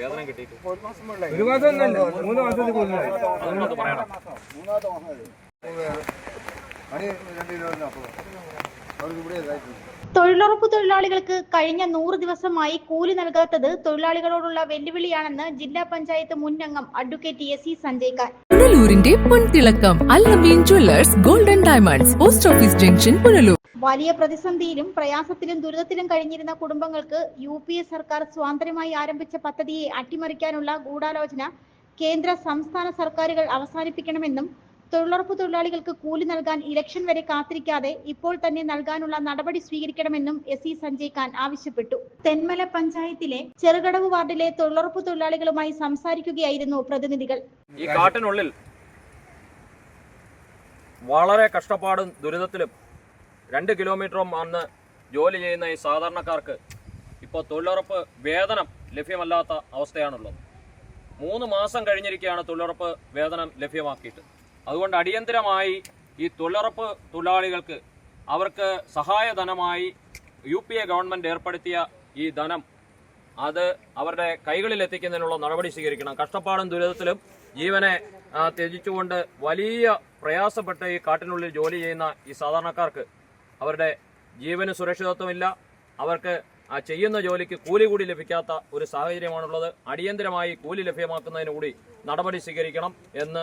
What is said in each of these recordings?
വേതനം കിട്ടിയിട്ട്. ഒരു മാസം ഒന്നല്ല മൂന്ന് മാസത്തിൽ കൂടുതലായി. മൂന്നാമത്തെ തൊഴിലുറപ്പ് തൊഴിലാളികൾക്ക് കഴിഞ്ഞ നൂറ് ദിവസമായി കൂലി നൽകാത്തത് തൊഴിലാളികളോടുള്ള വെല്ലുവിളിയാണെന്ന് ജില്ലാ പഞ്ചായത്ത് മുൻ അംഗം advocate S C Sanjay Khan പുനലൂരിന്റെ പൊൻതിളക്കം Allameen jewellers golden diamonds post office junction Punalur. വലിയ പ്രതിസന്ധിയിലും പ്രയാസത്തിലും ദുരിതത്തിലും കഴിഞ്ഞിരുന്ന കുടുംബങ്ങൾക്ക് യു പി എ സർക്കാർ സ്വാതന്ത്ര്യമായി ആരംഭിച്ച പദ്ധതിയെ അട്ടിമറിക്കാനുള്ള ഗൂഢാലോചന കേന്ദ്ര സംസ്ഥാന സർക്കാരുകൾ അവസാനിപ്പിക്കണമെന്നും തൊഴിലുറപ്പ് തൊഴിലാളികൾക്ക് കൂലി നൽകാൻ ഇലക്ഷൻ വരെ കാത്തിരിക്കാതെ ഇപ്പോൾ തന്നെ നൽകാനുള്ള നടപടി സ്വീകരിക്കണമെന്നും എസ് സി സഞ്ജയ് ഖാൻ ആവശ്യപ്പെട്ടു. തെന്മല പഞ്ചായത്തിലെ ചെറുകടവ് വാർഡിലെ തൊഴിലുറപ്പ് തൊഴിലാളികളുമായി സംസാരിക്കുകയായിരുന്നു പ്രതിനിധികൾ. ഈ കാട്ടിനുള്ളിൽ വളരെ കഷ്ടപ്പാടും ദുരിതത്തിലും രണ്ട് കിലോമീറ്ററും അന്ന് ജോലി ചെയ്യുന്ന ഈ സാധാരണക്കാർക്ക് ഇപ്പോൾ തൊഴിലുറപ്പ് വേതനം ലഭ്യമല്ലാത്ത അവസ്ഥയാണുള്ളത്. മൂന്ന് മാസം കഴിഞ്ഞിരിക്കുകയാണ് തൊഴിലുറപ്പ് വേതനം ലഭ്യമാക്കിയിട്ട്. അതുകൊണ്ട് അടിയന്തരമായി ഈ തൊഴിലുറപ്പ് തൊഴിലാളികൾക്ക് അവർക്ക് സഹായധനമായി യു പി എ ഗവൺമെന്റ് ഏർപ്പെടുത്തിയ ഈ ധനം അത് അവരുടെ കൈകളിൽ എത്തിക്കുന്നതിനുള്ള നടപടി സ്വീകരിക്കണം. കഷ്ടപ്പാടും ദുരിതത്തിലും ജീവനെ ത്യജിച്ചുകൊണ്ട് വലിയ പ്രയാസപ്പെട്ട് ഈ കാട്ടിനുള്ളിൽ ജോലി ചെയ്യുന്ന ഈ സാധാരണക്കാർക്ക് അവരുടെ ജീവന് സുരക്ഷിതത്വമില്ല. അവർക്ക് ആ ചെയ്യുന്ന ജോലിക്ക് കൂലി കൂടി ലഭിക്കാത്ത ഒരു സാഹചര്യമാണുള്ളത്. അടിയന്തരമായി കൂലി ലഭ്യമാക്കുന്നതിന് കൂടി നടപടി സ്വീകരിക്കണം എന്ന്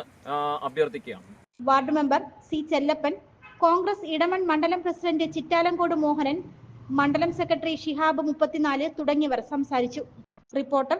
അഭ്യർത്ഥിക്കുകയാണ്. Ward member C Chellappan Congress Edamon മണ്ഡലം പ്രസിഡന്റ് ചിറ്റാലങ്കോട് മോഹനൻ മണ്ഡലം സെക്രട്ടറി ഷിഹാബ് മുപ്പത്തിനാല് തുടങ്ങിയവർ സംസാരിച്ചു. റിപ്പോർട്ടർ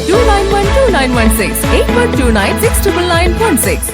2916